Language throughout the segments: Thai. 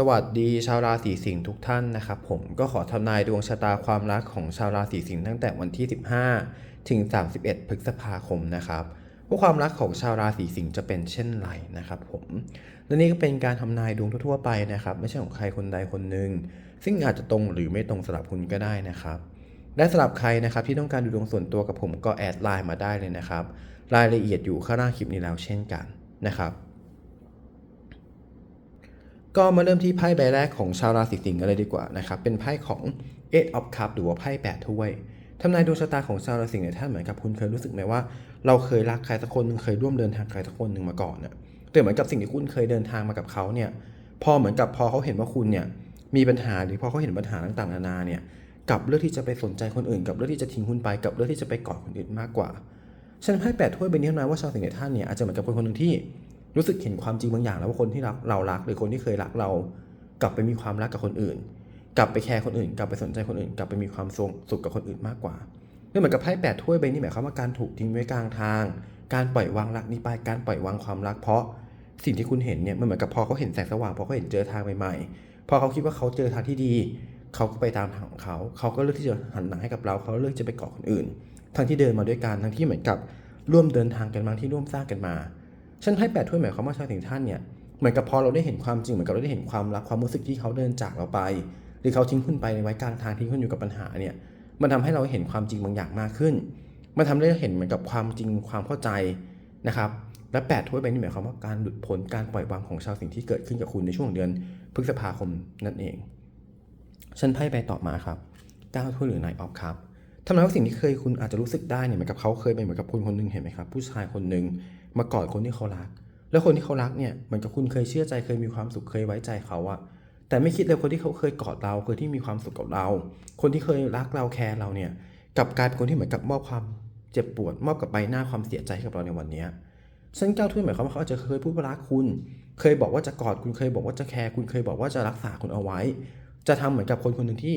สวัสดีชาวราศีสิงห์ทุกท่านนะครับผมก็ขอทำนายดวงชะตาความรักของชาวราศีสิงห์ตั้งแต่วันที่ 15 ถึง 31 พฤษภาคมนะครับว่าความรักของชาวราศีสิงห์จะเป็นเช่นไรนะครับผมและนี่ก็เป็นการทำนายดวงทั่วๆไปนะครับ ไม่ใช่ของใครคนใดคนหนึ่งซึ่งอาจจะตรงหรือไม่ตรงสำหรับคุณก็ได้นะครับและสำหรับใครนะครับที่ต้องการดูดวงส่วนตัวกับผมก็แอดไลน์มาได้เลยนะครับ รายละเอียดอยู่ข้างล่างคลิปนี้แล้วเช่นกันนะครับ ก็มาเริ่มที่ไพ่ใบแรกของชาวราศีสิงห์กันเลยดีกว่านะครับเป็นไพ่ของ Eight of Cups หรือว่าไพ่แปดถ้วยทำนายดวงชะตาของชาวราศีสิงห์เนี่ยท่านเหมือนกับคุณเคยรู้สึกไหมว่าเราเคยรักใครสักคนหนึ่งเคยร่วมเดินทางใครสักคนหนึ่งมาก่อนเนี่ยแต่เหมือนกับสิ่งที่คุณเคยเดินทางมากับเขาเนี่ยพอเหมือนกับพอเขาเห็นว่าคุณเนี่ยมีปัญหาหรือพอเขาเห็นปัญหาต่างๆนานาเนี่ยกับเลือกที่จะไปสนใจคนอื่น กับเลือกที่จะทิ้งคุณไปกับเลือกที่จะไปกอดคนอื่นมากกว่าฉันไพ่แปดถ้วยใบนี้ทำนาว่าชาวสิงห์ท่านเนี่ยอาจจะเหมือนกับคนคนหนึ่งที่ รู้สึกเห็นความจริงบางอย่าง แล้วว่าคนที่รักเรารักหรือคนที่เคยรักเรา กลับไปมีความรักกับคนอื่น กลับไปแคร์คนอื่น กลับไปสนใจคนอื่น กลับไปมีความสุขกับคนอื่นมากกว่านี่เหมือนกับไพ่แปดถ้วยใบนี้หมายความว่าการถูกทิ้งไว้กลางทาง การปล่อยวางรักนี้ไป การปล่อยวางความรัก เพราะสิ่งที่คุณเห็นเนี่ยมันเหมือนกับพอเขาเห็นแสงสว่างพอเขาเห็นเจอทางใหม่ๆ พอเขาคิดว่าเขาเจอทางที่ดี เขาก็ไปตามทางของเขา เขาก็เลือกที่จะหันหลังให้กับเรา เขาเลือกจะไปเกาะคนอื่น ทั้งที่เดินมาด้วยกันทั้งที่เหมือนกับร่วมเดินทางกันมาที่ร่วมสร้างกันมา ฉันไพ่แปดถ้วยหมายความว่าชาวถึงท่านเนี่ยเหมือนกับพอเราได้เห็นความจริงเหมือนกับเราได้เห็นความรักความรู้สึกที่เขาเดินจากเราไป หรือเขาทิ้งคุณไปในไว้กลางทางทิ้งคุณอยู่กับปัญหาเนี่ยมันทำให้เราเห็นความจริงบางอย่างมากขึ้น มันทำให้เราเห็นเหมือนกับความจริงความเข้าใจนะครับและแปดถ้วยใบนี้หมายความว่าการหลุดพ้นการปล่อยวางของชาวสิ่งที่เกิดขึ้นกับคุณในช่วงเดือนพฤษภาคมนั่นเอง ฉันไพ่ไปต่อมาครับก้าถ้วยหรือนายออฟครับทำไมว่าสิ่งที่เคยคุณอาจจะรู้สึกได้เนี่ยเหมือนกับเขาเคยเป็นเหมือนกับคนคนหนึ่งเห็นไหมครับ ผู้ชายคนหนึ่ง มากอดคนที่เขารัก แล้วคนที่เขารักเนี่ยเหมือนกับคุณเคยเชื่อใจเคยมีความสุขเคยไว้ใจเขาอะแต่ไม่คิดเลยคนที่เขาเคยกอดเราเคยที่มีความสุขกับเรา คนที่เคยรักเราแคร์เราเนี่ยกลับกลายเป็นคนที่เหมือนกับมอบความเจ็บปวดมอบกับใบหน้าความเสียใจให้กับเราในวันนี้ยเส้นก้าวถ้วยหมายความว่าเขาอาจจะเคยพูดว่ารักคุณ เคยบอกว่าจะกอดคุณเคยบอกว่าจะแคร์คุณเคยบอกว่าจะรักษาคุณเอาไว้ จะทำเหมือนกับคนคนหนึ่งที่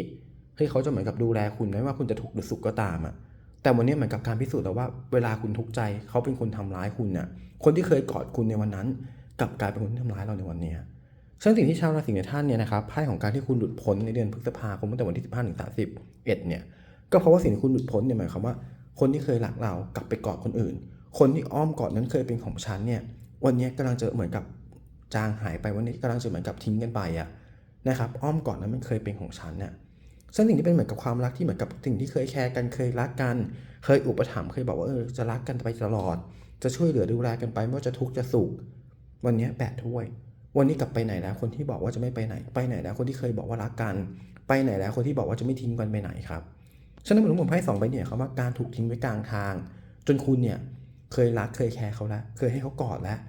เฮ้ยเขาจะเหมือนกับดูแลคุณไม่ว่าคุณจะทุกข์หรือสุขก็ตามอะ แต่วันนี้เหมือนกับการพิสูจน์แล้วว่าเวลาคุณทุกข์ใจเขาเป็นคนทำร้ายคุณน่ะ คนที่เคยกอดคุณในวันนั้น กลับกลายเป็นคนที่ทำร้ายเราในวันนี้ซึ่งสิ่งที่ชาวราศีในท่านเนี่ยนะครับไพ่ของการที่คุณหลุดพ้นในเดือนพฤษภาคมตั้งแต่วันที่ 15ถึง31เนี่ย ก็เพราะว่าสิ่งที่คุณหลุดพ้นเนี่ยหมายความว่า คนที่เคยรักเรากลับไปกอดคนอื่น คนที่อ้อมกอดนั้นเคยเป็นของฉันเนี่ย วันนี้กำลังจะเหมือนกับจางหายไปวันนี้กำลังจะเหมือนกับทิ้งกันไปอะนะครับ อ้อมกอดนั้นมันเคยเป็นของฉันเนี่ย ซึ่งสิ่งที่เป็นเหมือนกับความรักที่เหมือนกับสิ่งที่เคยแคร์กันเคยรักกัน เคยอุปถัมภ์เคยบอกว่าเออจะรักกันไปตลอด จะช่วยเหลือดูแลกันไปไม่ว่าจะทุกข์จะสุข วันนี้แปดถ้วย วันนี้กลับไปไหนแล้วคนที่บอกว่าจะไม่ไปไหน ไปไหนแล้วคนที่เคยบอกว่ารักกัน ไปไหนแล้วคนที่บอกว่าจะไม่ทิ้งกันไปไหนครับฉะนั้นผมผมไพ่สองใบเนี่ยเขาว่าการถูกทิ้งไว้กลางทาง จนคุณเนี่ยเคยรักเคยแคร์เขาแล้วเคยให้เขากอดแล้ว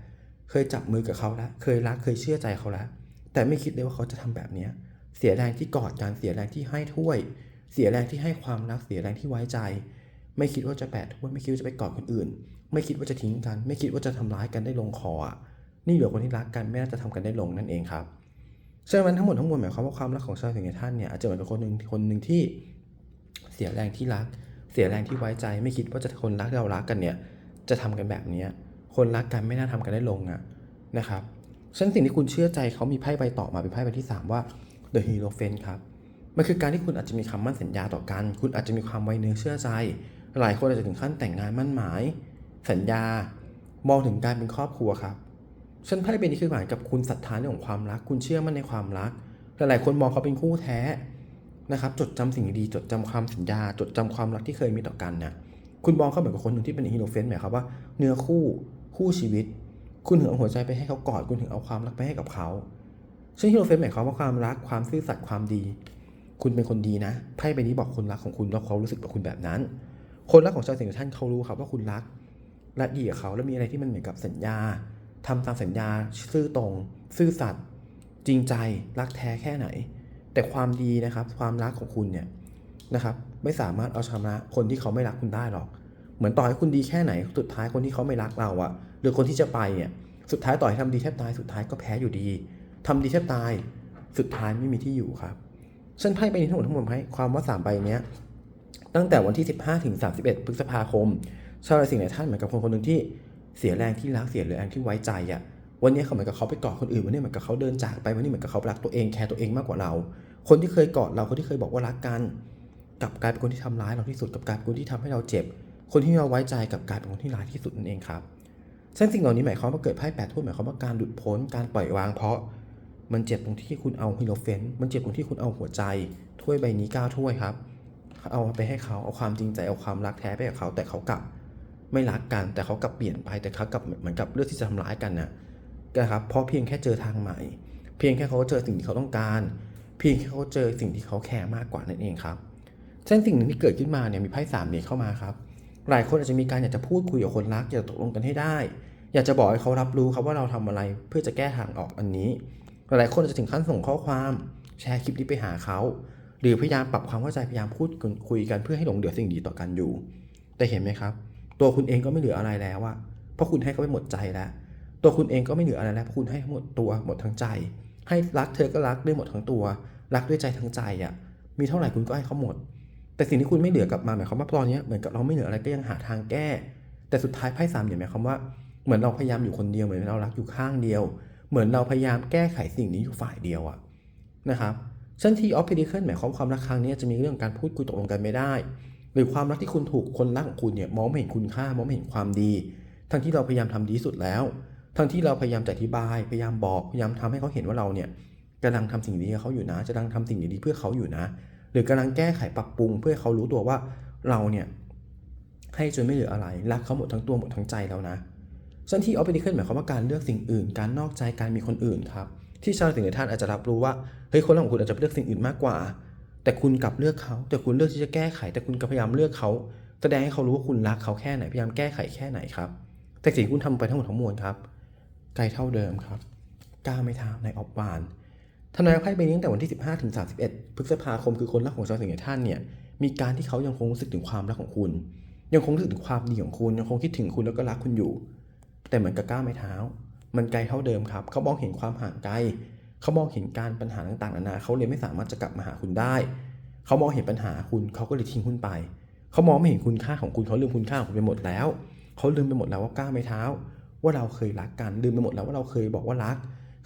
เคยจับมือกับเขาแล้ว เคยรักเคยเชื่อใจเขาแล้ว แต่ไม่คิดเลยว่าเขาจะทำแบบเนี้ เสียแรงที่กอดกันเสียแรงที่ให้ถ้วย เสียแรงที่ให้ความรักเสียแรงที่ไว้ใจ ไม่คิดว่าจะแปดถ้วย ไม่คิดว่าจะไปกอดคนอื่น ไม่คิดว่าจะทิ้งกัน ไม่คิดว่าจะทำร้ายกันได้ลงคออะนี่เหลือคนที่รักกันไม่น่าจะทำกันได้ลงนั่นเองครับฉะนั้นทั้งหมดทั้งมวลหมายความว่าความรักของชาวสิงห์ท่านเนี่ยอาจจะเหมือนกับคนหนึ่งคนหนึ่งที่เสียแรงที่รัก เสียแรงที่ไว้ใจ ไม่คิดว่าจะคนรักเรารักกันเนี่ยจะทำกันแบบเนี้ยคนรักกันไม่น่าทำกันได้ลงอะนะครับฉะนั้นสิ่งที่คุณเชื่อใจเขามีไพ่ใบต่อมาเป็นไพ่ใบที่ 3 ว่า The Hero f a n ครับ มันคือการที่คุณอาจจะมีคำมั่นสัญญาต่อกัน คุณอาจจะมีความไว้เนื้อเชื่อใจ หลายคนอาจจะถึงขั้นแต่งงานมั่นหมาย สัญญา มองถึงการเป็นครอบครัวครับฉันไพ่เป็นนี้คือหมายกับคุณศรัทธาในของความรัก คุณเชื่อมั่นในความรัก หลายๆคนมองเขาเป็นคู่แท้นะครับจดจำสิ่งดีจดจำความสัญญา จดจำความรักที่เคยมีต่อกันนะคุณมองเขาเหมือนกับคนหนึ่งที่เป็นฮีโร่เฟนหมายความว่าเนื้อคู่คู่ชีวิต คุณถึงเอาหัวใจไปให้เขากอดคุณถึงเอาความรักไปให้กับเขา ซึ่งฮีโรเฟนหมายความว่าความรักความซื่อสัตย์ความดี คุณเป็นคนดีนะไพ่ใบนี้บอกคนรักของคุณแล้วเขารู้สึกกับคุณแบบนั้น คนรักของชาวสิงห์ท่านเขารู้ครับว่าคุณรักและดีกับเขาแล้วมีอะไรที่มันเหมือนกับสัญญาทำตามสัญญาซื่อตรง ซื่อสัตย์จริงใจรักแท้แค่ไหน แต่ความดีนะครับ ความรักของคุณเนี่ยนะครับ ไม่สามารถเอาชนะคนที่เขาไม่รักคุณได้หรอก เหมือนต่อให้คุณดีแค่ไหนสุดท้ายคนที่เขาไม่รักเราอะหรือคนที่จะไปเนี่ยสุดท้ายต่อให้ทำดีแทบตายสุดท้ายก็แพ้อยู่ดี ทำดีแทบตาย สุดท้ายไม่มีที่อยู่ครับ เส้นไพ่ใบนี้ทั้งหมดทั้งมวลไพ่ความว่าสามใบเนี้ย ตั้งแต่วันที่ 15 ถึง 31 พฤษภาคม ชาวราศีเนี่ยท่านเหมือนกับคนคนหนึ่งที่เสียแรงที่รักเสียแรงที่ไว้ใจอะวันนี้เขาเหมือนกับเขาไปกอดคนอื่นวันนี้เหมือนกับเขาเดินจากไปวันนี้เหมือนกับเขารักตัวเองแคร์ตัวเองมากกว่าเรา คนที่เคยกอดเราคนที่เคยบอกว่ารักกันกลับกลายเป็นคนที่ทำร้ายเราที่สุดกับกลายเป็นคนที่ทำให้เราเจ็บ คนที่เราไว้ใจกับกลายเป็นคนที่ร้ายที่สุดนั่นเองครับซึ่งสิ่งเหล่านี้หมายความว่าเกิดไพ่แปดถ้วยหมายความว่าการหลุดพ้นการปล่อยวางเพราะ มันเจ็บตรงที่คุณเอาฮิโรเฟนมันเจ็บตรงที่คุณเอาหัวใจ ถ้วยใบนี้เก้าถ้วยครับ เอาไปให้เขาเอาความจริงใจเอาความรักแท้ไปกับเขา แต่เขากลับไม่รักกัน แต่เขากลับเปลี่ยนไปแต่เขากลับเหมือนกับเลือกที่จะทำร้ายกันนะนะครับเพราะเพียงแค่เจอทางใหม่ เพียงแค่เขาเจอสิ่งที่เขาต้องการ เพียงแค่เขาเจอสิ่งที่เขาแคร์มากกว่านั่นเองครับเช่นสิ่งหนึ่งที่เกิดขึ้นมาเนี่ยมีไพ่สามเหรียญเข้ามาครับหลายคนอาจจะมีการอยากจะพูดคุยกับคนรักอยากจะตกลงกันให้ได้ อยากจะบอกให้เขารับรู้ครับว่าเราทำอะไรเพื่อจะแก้ทางออกอันนี้ หลายคนจะถึงขั้นส่งข้อความแชร์คลิปนี้ไปหาเขา หรือพยายามปรับความเข้าใจพยายามพูดคุยกันเพื่อให้หลงเหลือสิ่งดีต่อกันอยู่ แต่เห็นไหมครับ ตัวคุณเองก็ไม่เหลืออะไรแล้วอะเพราะคุณให้เขาไปหมดใจแล้ว ตัวคุณเองก็ไม่เหลืออะไรแล้วเพราะคุณให้หมดตัวหมดทั้งใจ ให้รักเธอก็รักด้วยหมดทั้งตัว รักด้วยใจทั้งใจอะมีเท่าไหร่คุณก็ให้เขาหมด แต่สิ่งที่คุณไม่เหลือกลับมาหมายความว่าตอนนี้เหมือนกับเราไม่เหลืออะไรก็ยังหาทางแก้ แต่สุดท้ายไพ่สามเหรียหมายความว่าเหมือนเราพยายามอยู่คนเดียวเหมือนเรารักอยู่ข้างเดียว เหมือนเราพยายามแก้ไขสิ่งนี้อยู่ฝ่ายเดียวอะนะครับเช่นที่ออฟฟิเดเคิลหมายความความรักครั้งนี้จะมีเรื่องการพูดคุยตกลงกันไม่ได้ หรือความรักที่คุณถูกคนรักของคุณเนี่ยมองไม่เห็นคุณค่ามองไม่เห็นความดี ทั้งที่เราพยายามทำดีสุดแล้ว ทั้งที่เราพยายามจะอธิบาย พยายามบอกพยายามทำให้เขาเห็นว่าเราเนี่ยกำลังทำสิ่งดีให้เขาอยู่นะจะกำลังทำสิ่งดีเพื่อเขาอยู่นะ หรือกำลังแก้ไขปรับปรุง เพื่อเขารู้ตัวว่าเราเนี่ยให้จนไม่เหลืออะไรรักเขาหมดทั้งตัวหมดทั้งใจแล้วนะ ส่วนที่ออฟฟิเคิลหมายความว่าการเลือกสิ่งอื่น การนอกใจการมีคนอื่นครับที่ชาวสิ่งในท่านอาจจะรับรู้ว่าเฮ้ยคนรักของคุณอาจจะเลือกสิ่งอื่นมากกว่า แต่คุณกลับเลือกเขา แต่คุณเลือกที่จะแก้ไข แต่คุณก็พยายามเลือกเขา แสดงให้เขารู้ว่าคุณรักเขาแค่ไหนพยายามแก้ไขแค่ไหนครับแต่สิ่งที่คุณทำไปทั้งหมดทั้งมวลครับไกลเท่าเดิมครับก้าวไม่เท้าในออฟวานทนายไพ่ใบนี้ตั้งแต่วันที่ 15ถึง31 พฤษภาคมคือคนรักของชาวสิงห์ท่านเนี่ยมีการที่เขายังคงรู้สึกถึงความรักของคุณ ยังคงรู้สึกถึงความดีของคุณ ยังคงคิดถึงคุณแล้วก็รักคุณอยู่ แต่เหมือนกับก้าวไม่เท้า มันไกลเท่าเดิมครับ เขามองเห็นความห่างไกล เขามองเห็นการปัญหาต่างๆนานา เขาเลยไม่สามารถจะกลับมาหาคุณได้ เขามองเห็นปัญหาคุณเขาก็เลยทิ้งคุณไป เขามองไม่เห็นคุณค่าของคุณเขาลืมคุณค่าของคุณไปหมดแล้ว เขาลืมไปหมดแล้วว่าก้าวไม่เท้า ว่าเราเคยรักกัน ลืมไปหมดแล้วว่าเราเคยบอกว่ารัก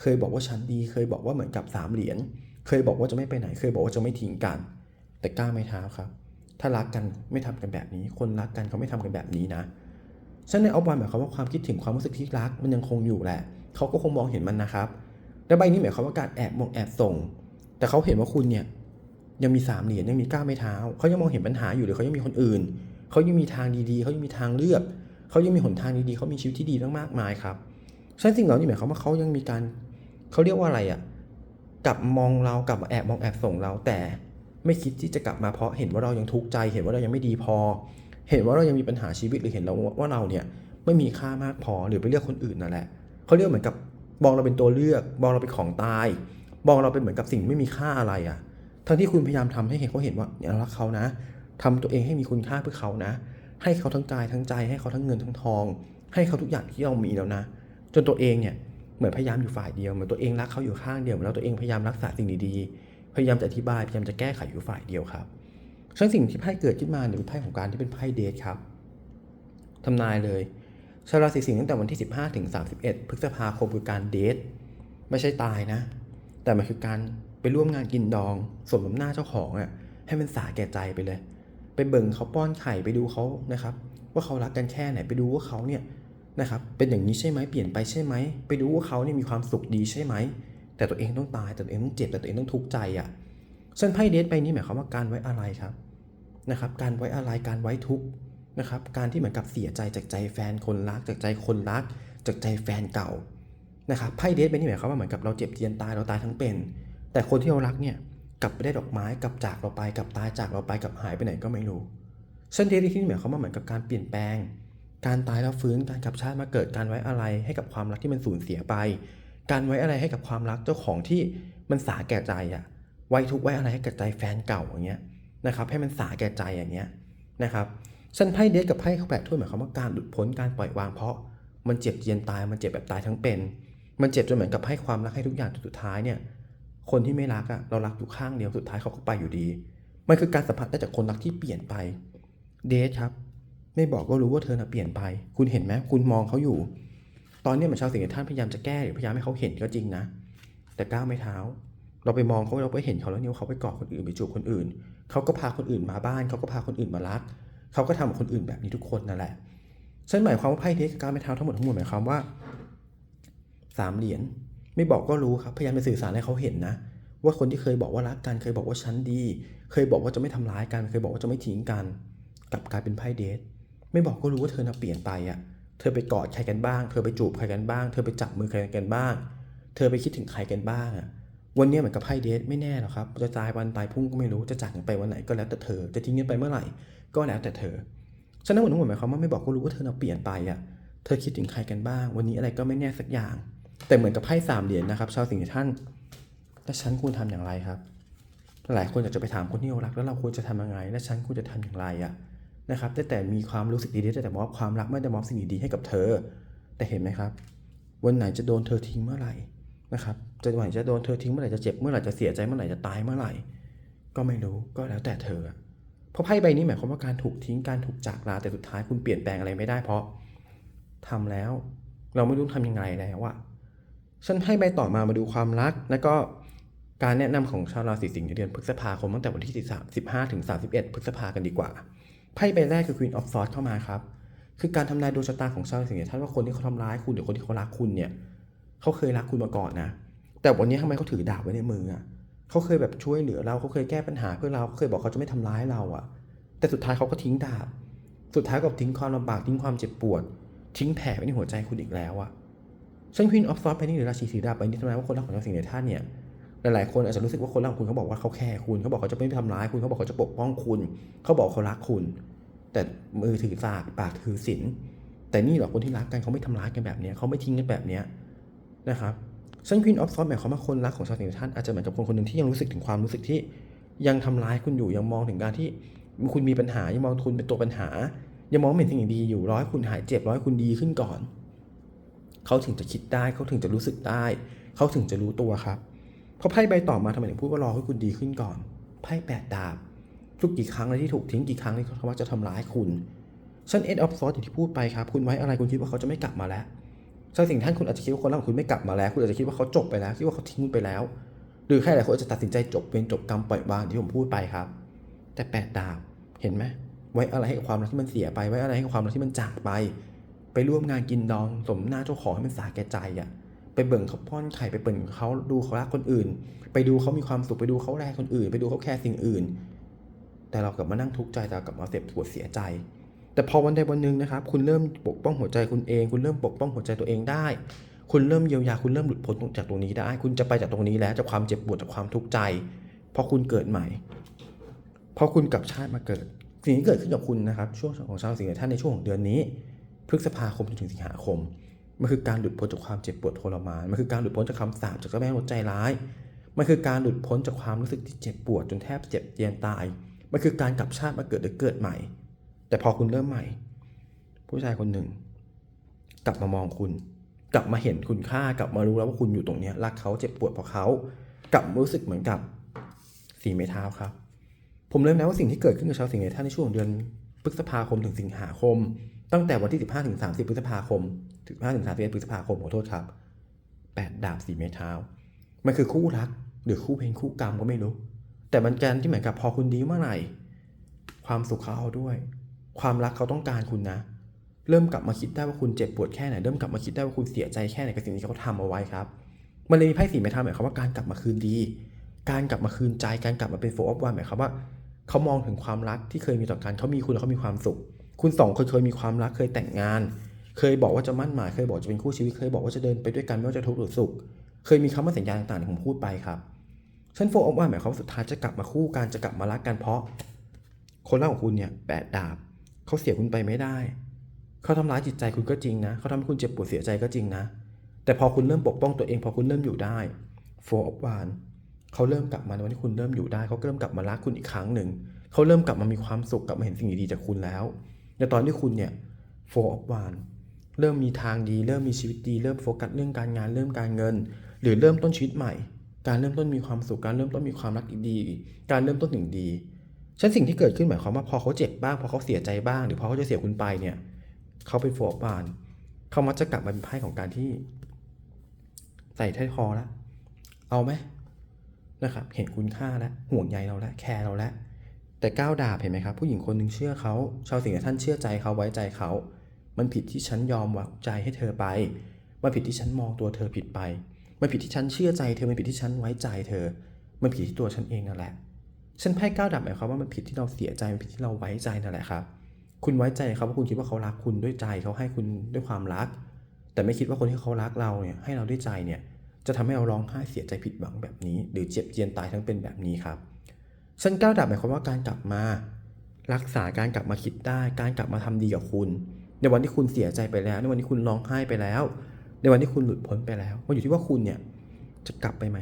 เคยบอกว่าฉันดี เคยบอกว่าเหมือนกับสามเหรียญ เคยบอกว่าจะไม่ไปไหน เคยบอกว่าจะไม่ทิ้งกัน แต่ก้าวไม่เท้าครับ ถ้ารักกันไม่ทำกันแบบนี้ คนรักกันเขาไม่ทำกันแบบนี้นะ ฉันในเอาบอลหมายความว่าความคิดถึงความรู้สึกที่รักมันยังคงอยู่แหละ เขาก็คงมองเห็นมันนะครับ และใบนี้หมายความว่าการแอบมองแอบส่ง แต่เขาเห็นว่าคุณเนี่ยยังมีสามเหรียญยังมีก้าวไม่เท้า เขายังมองเห็นปัญหาอยู่หรือเขายังมีคนอื่น เขายังมีทางดีๆ เขายังมีทางเลือก เขายังมีหนทางดีๆ เขามีชีวิตที่ดีมากมายครับฉะนั้นสิ่งเหล่านี้หมายความว่าเขายังมีการเขาเรียกว่าอะไรอะ่ะกลับมองเรากลับมาแอบมองแอบส่งเราแต่ไม่คิดที่จะกลับมาเพราะเห็นว่าเรายังทุกข์ใจ เห็นว่าเรายังไม่ดีพอ เห็นว่าเรายังมีปัญหาชีวิตหรือเห็นเราว่าเราเนี่ยไม่มีค่ามากพอหรือไปเลือกคนอื่นนั่นแหละเขาเรียกเหมือนกับมองเราเป็นตัวเลือกมองเราเป็นของตายมองเราเป็นเหมือนกับสิ่งไม่มีค่าอะไรอะ่ะทั้งที่คุณพยายามทำให้เห็นเขาเห็นว่าเนี่ยเรารักเขานะทำตัวเองให้มีคุณค่าเพื่อเขานะ ให้เขาทั้งกายทั้งใจให้เขาทั้งเงินทั้งทอง ให้เขาทุกอย่างที่เรามีแล้วนะ จนตัวเองเนี่ยเหมือนพยายามอยู่ฝ่ายเดียวเหมือนตัวเองรักเขาอยู่ข้างเดียวเหมือนเราตัวเองพยายามรักษาสิ่งดีๆพยายามจะอธิบายพยายามจะแก้ไขอยู่ฝ่ายเดียวครับ ซึ่งสิ่งที่ไพ่เกิดขึ้นมาเนี่ยเป็นไพ่ของการที่เป็นไพ่เดทครับทำนายเลยชาวราศีสิงห์ตั้งแต่วันที่ 15 ถึง 31 พฤษภาคมคือการเดทไม่ใช่ตายนะ แต่มันคือการไปร่วมงานกินดองสมน้ำหน้าเจ้าของอะให้มันสาแก่ใจไปเลย ไปเบิ่งเขาป้อนไข่ไปดูเขานะครับ ว่าเขารักกันแค่ไหนไปดูว่าเขาเนี่ยนะครับเป็นอย่างนี้ใช่ไหมเปลี่ยนไปใช่ไหมไปดูว่าเขาเนี่ยมีความสุขดีใช่ไหมแต่ตัวเองต้องตายแต่ตัวเองต้องเจ็บแต่ตัวเองต้องทุกข์ใจอะส่วนไพ่เดทไปนี้หมายความว่าการไว้อะไรครับ นะครับการไว้อะไรการไว้ทุกข์นะครับการที่เหมือนกับเสียใจจากใจแฟนคนรัก จากใจคนรัก จากใจแฟนเก่านะครับไพ่เดทไปนี่หมายความว่าเหมือนกับเราเจ็บเจียนตายเราตายทั้งเป็น แต่คนที่เรารักเนี่ยกลับไปได้ดอกไม้กลับจากเราไปกลับตายจากเราไปกลับหายไปไหนก็ไม่รู้เส้นเดทที่นี่หมายความว่าเหมือนกับการเปลี่ยนแปลง การตายแล้วฟื้นการกลับชาติมาเกิดการไว้อะไรให้กับความรักที่มันสูญเสียไป การไว้อะไรให้กับความรักเจ้าของที่มันสาแก่ใจอะไว้ทุกไว้อะไรให้กับใจแฟนเก่าอย่างเงี้ย นะครับให้มันสาแก่ใจอย่างเงี้ยนะครับเส้นไพ่เดทกับไพ่เขาแปดถ้วยหมายความว่าการหลุดพ้นการปล่อยวางเพราะมันเจ็บเจียนตายมันเจ็บแบบตายทั้งเป็น มันเจ็บจนเหมือนกับให้ความรักให้ทุกอย่างจนสุดท้ายเนี่ยคนที่ไม่รักอะเรารักอยู่ข้างเดียวสุดท้ายเขาก็ไปอยู่ดี มันคือการสัมผัสได้จากคนรักที่เปลี่ยนไปเดทครับ ไม่บอกก็รู้ว่าเธอน่ะเปลี่ยนไป คุณเห็นไหมคุณมองเขาอยู่ ตอนนี้เหมือนชาวสิงห์ท่านพยายามจะแก้หรือพยายามให้เขาเห็นก็จริงนะ แต่ก้าวไม่เท้า เราไปมองเขาเราไปเห็นเขาแล้วเนี่ยว่าเขาไปเกาะคนอื่นไปจูบคนอื่น เขาก็พาคนอื่นมาบ้าน เขาก็พาคนอื่นมารัก เขาก็ทำกับคนอื่นแบบนี้ทุกคนนั่นแหละฉันหมายความว่าไพ่เทคกับกาวไม่เท้าทั้งหมดทั้งมวลหมายความว่าสามเหรียญไม่บอกก็รู้ครับ พยายามไปสื่อสารให้เขาเห็นนะ ว่าคนที่เคยบอกว่ารักกัน เคยบอกว่าฉันดี เคยบอกว่าจะไม่ทำร้ายกัน เคยบอกว่าจะไม่ทิ้งกันกลับกลายเป็นไพ่เดทไม่บอกก็รู้ว่าเธอน่ะเปลี่ยนไปอะ เธอไปกอดใครกันบ้าง เธอไปจูบใครกันบ้าง เธอไปจับมือใครกันบ้าง เธอไปคิดถึงใครกันบ้างอะ วันนี้เหมือนกับไพ่เดทไม่แน่หรอกครับ จะตายวันตายพรุ่งก็ไม่รู้ จะจากกันไปวันไหนก็แล้วแต่เธอ จะทิ้งกันไปเมื่อไหร่ ก็แล้วแต่เธอ ฉะนั้นหมดทั้งหมดหมายความว่าไม่บอกก็รู้ว่าเธอเปลี่ยนไปอะ เธอคิดถึงใครกันบ้าง วันนี้อะไรก็ไม่แน่สักอย่าง แต่เหมือนกับไพ่สามเหรียญนะครับ ชาวสิงห์ท่าน แล้วฉันควรทำอย่างไรครับ หลายคนอยากจะไปถามคนที่เรารักแล้วเราควรจะทำยังไง และฉันควรจะทำอย่างไรอะนะครับ แต่แต่มีความรู้สึกดีๆแต่มอบความรักไม่ได้มอบสิ่งดีๆให้กับเธอ แต่เห็นไหมครับ วันไหนจะโดนเธอทิ้งเมื่อไหร่ นะครับจะวันไหนจะโดนเธอทิ้งเมื่อไหร่จะเจ็บเมื่อไหร่จะเสียใจเมื่อไหร่จะตายเมื่อไหร่ ก็ไม่รู้ก็แล้วแต่เธอ เพราะไพ่ใบนี้หมายความว่าการถูกทิ้งการถูกจากลาแต่สุดท้ายคุณเปลี่ยนแปลงอะไรไม่ได้เพราะทำแล้ว เราไม่รู้ทำยังไงแล้วอะฉันให้ใบต่อมามาดูความรัก แล้วก็การแนะนำของชาวราศีสิงห์ในเดือนพฤษภาคมตั้งแต่วันที่13 15ถึง31 พฤษภากันดีกว่าไพ่ใบแรกคือ Queen of Swords เข้ามาครับคือการทำนายดวงชะตาของชาวราศีสิงห์ท่านว่าคนที่เขาทำร้ายคุณหรือคนที่เขารักคุณเนี่ย เขาเคยรักคุณมาก่อนนะ แต่วันนี้ทำไมเขาถือดาบไว้ในมืออะเขาเคยแบบช่วยเหลือเราเขาเคยแก้ปัญหาเพื่อเราเขาเคยบอกเขาจะไม่ทำร้ายเราอะ แต่สุดท้ายเขาก็ทิ้งดาบ สุดท้ายก็ทิ้งความลำบากทิ้งความเจ็บปวด ทิ้งแผลไว้ในหัวใจคุณอีกแล้วอะซึ่ง Queen of Swords ไปนี่หรือราศีสีดาบไปนี่ทำไมว่าคนรักของเจ้าสิ่งในท่านเนี่ยหลายๆคนอาจจะรู้สึกว่าคนรักของคุณเขาบอกว่าเขาแคร์คุณเขาบอกเขาจะไม่ทำร้ายคุณเขาบอกเขาจะปกป้องคุณ เขาบอกเขารักคุณ แต่มือถือศาสตร์ปากถือศีลแต่นี่หรอคนที่รักกันเขาไม่ทำร้ายกันแบบนี้เขาไม่ทิ้งกันแบบนี้ นะครับซึ่ง Queen of Swords หมายความว่าคนรักของชาวสิงห์ท่านอาจจะเหมือนกับคนคนหนึ่งที่ยังรู้สึกถึงความรู้สึกที่ยังทำร้ายคุณอยู่ยังมองถึงการที่คุณมีปัญหายังมองคุณเป็นตัวปัญหา ยังมองเห็นสิ่งดีอยู่ร้อยคุณหายเจ็บร้อยคุณดีขึ้นก่อน เขาถึงจะคิดได้เขาถึงจะรู้สึกได้ เขาถึงจะรู้ตัวครับเพราะไพ่ใบต่อมาทำไมถึงพูดว่ารอให้คุณดีขึ้นก่อนไพ่แปดดาบทุกกี่ครั้งเลยที่ถูกทิ้งกี่ครั้งที่เขาว่าจะทำร้ายคุณฉันเอ็ดออฟซอสอย่างที่พูดไปครับ คุณไว้อะไรคุณคิดว่าเขาจะไม่กลับมาแล้ว ถ้าสิ่งท่านคุณอาจจะคิดว่าคนรักของคุณไม่กลับมาแล้ว คุณอาจจะคิดว่าเขาจบไปแล้ว คิดว่าเขาทิ้งคุณไปแล้ว หรือใครหลายคนอาจจะตัดสินใจจบเป็นจบกรรมปล่อยวางที่ผมพูดไปครับ แต่แปดดาบเห็นไหมไว้อะไรให้กับความรักที่มันเสียไป ไว้อะไรให้กับความรักที่มันจากไป ไปร่วมงานกินดองสมหน้าเจ้าของให้มันสาแก่ใจอะไปเบิ่งเขาป้อนไข่ไปเบิ่งเขาดูเขารักคนอื่น ไปดูเขามีความสุขไปดูเขาแลคนอื่น ไปดูเขาแคร์สิ่งอื่น แต่เรากลับมานั่งทุกข์ใจแต่เรากลับมาเจ็บปวดเสียใจ แต่พอวันใดวันหนึ่งนะครับ คุณเริ่มปกป้องหัวใจคุณเอง คุณเริ่มปกป้องหัวใจตัวเองได้ คุณเริ่มเยียวยาคุณเริ่มหลุดพ้นจากตรงนี้ได้ คุณจะไปจากตรงนี้แล้วจากความเจ็บปวดจากความทุกข์ใจพราะคุณเกิดใหม่พอคุณกลับชาติมาเกิด สิ่งที่เกิดขึ้นกับคุณนะครับ ช่วงของชาวสิงห์ท่านในช่วงของเดือนนี้ พฤษภาคมจนถึงสิงหาคมมันคือการหลุดพ้นจากความเจ็บปวดทรมานมันคือการหลุดพ้นจากคำสาปจากเจ้าแม่หัวใจร้ายมันคือการหลุดพ้นจากความรู้สึกที่เจ็บปวดจนแทบเจ็บเจียนตาย มันคือการกลับชาติมาเกิดหรือเกิดใหม่ แต่พอคุณเริ่มใหม่ ผู้ชายคนหนึ่ง กลับมามองคุณ กลับมาเห็นคุณค่ากลับมารู้แล้วว่าคุณอยู่ตรงนี้รักเขาเจ็บปวดเพราะเขากลับรู้สึกเหมือนกับสีไม้เท้าครับ ผมเริ่มแล้วว่าสิ่งที่เกิดขึ้นกับชาวสิงห์ในท่าในช่วงเดือนพฤษภาคมถึงสิงหาคม ตั้งแต่วันที่ 15ถึง30 พฤษภาคมถึง5ถึง31พฤษภาคมขอโทษครับแปดดาบสีไม้เท้ามันคือคู่รัก หรือคู่เพลงคู่กรรมก็ไม่รู้ แต่มันการที่เหมือนกับพอคุณดีเมื่อไหร่ ความสุขเขาเอาด้วย ความรักเขาต้องการคุณนะ เริ่มกลับมาคิดได้ว่าคุณเจ็บปวดแค่ไหน เริ่มกลับมาคิดได้ว่าคุณเสียใจแค่ไหนกับสิ่งที่เขาทำเอาไว้ครับ มันเลยมีไพ่สีไม้เท้าหมายความว่าการกลับมาคืนดี การกลับมาคืนใจ การกลับมาเป็นโฟร์ออฟวันหมายความว่าเขามองถึงความรักที่เคยมีต่อกันเขามีคุณแล้วเขามีความสุข คุณสองคนเคยมีความรักเคยแต่งงาน เคยบอกว่าจะมั่นหมาย เคยบอกจะเป็นคู่ชีวิต เคยบอกว่าจะเดินไปด้วยกันไม่ว่าจะทุกข์หรือสุข เคยมีคำมั่นสัญญาต่างๆที่ผมพูดไปครับฉันโฟร์ออฟวันหมายความว่าสุดท้ายจะกลับมาคู่กันจะกลับมารักกันเพราะ คนรักของคุณเนี่ยแปดดาบ เขาเสียคุณไปไม่ได้ เขาทำร้ายจิตใจคุณก็จริงนะ เขาทำให้คุณเจ็บปวดเสียใจก็จริงนะ แต่พอคุณเริ่มปกป้องตัวเอง พอคุณเริ่มอยู่ได้ four of one เขาเริ่มกลับมาในวันที่คุณเริ่มอยู่ได้ เขาเริ่มกลับมารักคุณอีกครั้งหนึ่ง เขาเริ่มกลับมามีความสุข กลับมาเห็นสิ่งดีๆจากคุณแล้ว ในตอนที่คุณเนี่ย four of one เริ่มมีทางดี เริ่มมีชีวิตดี เริ่มโฟกัสเรื่องการงาน เริ่มการเงิน หรือเริ่มต้นชีวิตใหม่ การเริ่มต้นมีความสุข การเริ่มต้นมีความรักดีๆการเริ่มต้นสิ่งดี ฉันสิ่งที่เกิดขึ้นหมายความว่าพอเขาเจ็บบ้าง พอเขาเสียใจบ้าง หรือพอเขาจะเสียคุณไปเนี่ย เขาเป็นโฟร์บานเขามักจะกลับมาเป็นไพ่ของการที่ ใส่ท้ายคอแล้ว เอาไหมนะครับ เห็นคุณค่าแล้ว ห่วงใยเราแล้ว แคร์เราแล้ว แต่ก้าวดาบเห็นไหมครับ ผู้หญิงคนหนึ่งเชื่อเขา ชาวสิงห์ท่านเชื่อใจเขาไว้ใจเขา มันผิดที่ฉันยอมวางใจให้เธอไป มันผิดที่ฉันมองตัวเธอผิดไป มันผิดที่ฉันเชื่อใจเธอ มันผิดที่ฉันไว้ใจเธอ มันผิดที่ตัวฉันเองนั่นแหละ ฉันไพ่ก้าวดับหมายความว่ามันผิดที่เราเสียใจมันผิดที่เราไว้ใจนั่นแหละครับ คุณไว้ใจเขาเพราะคุณคิดว่าเขารักคุณด้วยใจเขาให้คุณด้วยความรัก แต่ไม่คิดว่าคนที่เขารักเราเนี่ยให้เราด้วยใจเนี่ยจะทำให้เราร้องไห้เสียใจผิดหวังแบบนี้ หรือเจ็บเจียนตายทั้งเป็นแบบนี้ครับฉันก้าวดับหมายความว่าการกลับมา รักษาการกลับมาคิดได้ การกลับมาทำดีกับคุณ ในวันที่คุณเสียใจไปแล้ว ในวันที่คุณร้องไห้ไปแล้ว ในวันที่คุณหลุดพ้นไปแล้วมันอยู่ที่ว่าคุณเนี่ยจะกลับไปไหม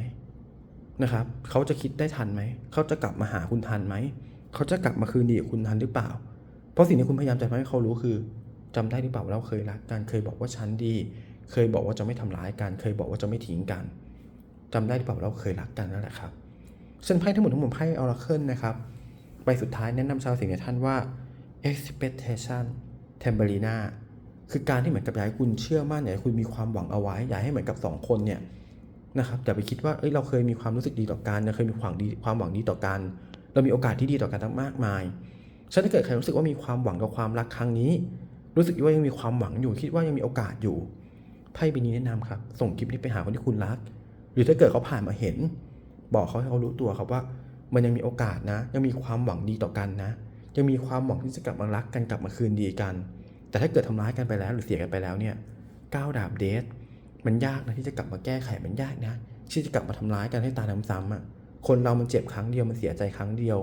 นะครับเขาจะคิดได้ทันไหม เขาจะกลับมาหาคุณทันไหม เขาจะกลับมาคืนดีกับคุณทันหรือเปล่า เพราะสิ่งที่คุณพยายามจะทำให้เขารู้คือจำได้หรือเปล่าเราเคยรักกัน เคยบอกว่าฉันดี เคยบอกว่าจะไม่ทำร้ายกัน เคยบอกว่าจะไม่ทิ้งกันจำได้หรือเปล่าเราเคยรักกันนั่นแหละครับเส้นไพ่ทั้งหมดทั้งหมดไพ่ออราเคิลนะครับใบสุดท้ายแนะนำชาวสิงห์ในท่านว่า expectation temperina คือการที่เหมือนกับอยากให้คุณเชื่อมั่นอยากให้คุณมีความหวังเอาไว้อยากให้เหมือนกับสองคนเนี่ย นะครับอย่าไปคิดว่าเอ้ยเราเคยมีความรู้สึกดีต่อกันเราเคยมีความดีความหวังดีต่อกัน เรามีโอกาสที่ดีต่อกันตั้งมากมายฉะนั้นถ้าเกิดใครรู้สึกว่ามีความหวังกับความรักครั้งนี้ รู้สึกว่ายังมีความหวังอยู่คิดว่ายังมีโอกาสอยู่ไพ่ใบนี้แนะนำครับ ส่งคลิปนี้ไปหาคนที่คุณรัก หรือถ้าเกิดเขาผ่านมาเห็น บอกเขาให้เขารู้ตัวครับว่า มันยังมีโอกาสนะ ยังมีความหวังดีต่อกันนะ ยังมีความหวังที่จะกลับมารักกันกลับมาคืนดีกัน แต่ถ้าเกิดทำร้ายกันไปแล้วหรือเสียกันไปแล้วเนี่ยก้าวดาบเดท มันยากนะที่จะกลับมาแก้ไขมันยากนะที่จะกลับมาทำร้ายกันให้ตายซ้ำๆอะคนเรามันเจ็บครั้งเดียวมันเสียใจครั้งเดียว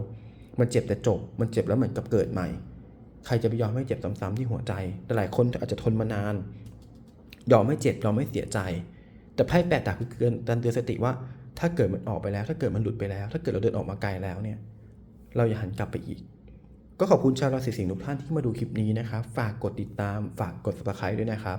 มันเจ็บแต่จบ มันเจ็บแล้วเหมือนกับเกิดใหม่ ใครจะไปยอมให้เจ็บซ้ำๆที่หัวใจ แต่หลายคนอาจจะทนมานาน ยอมไม่เจ็บยอมไม่เสียใจ แต่ไพ่แปดดาบคือเกินตันเตือนสติว่า ถ้าเกิดมันออกไปแล้ว ถ้าเกิดมันหลุดไปแล้ว ถ้าเกิดเราเดินออกมาไกลแล้วเนี่ย เราอย่าหันกลับไปอีก ก็ขอบคุณชาวราศีสิงห์ทุกท่านที่มาดูคลิปนี้นะครับ ฝากกดติดตาม ฝากกด subscribe ด้วยนะครับ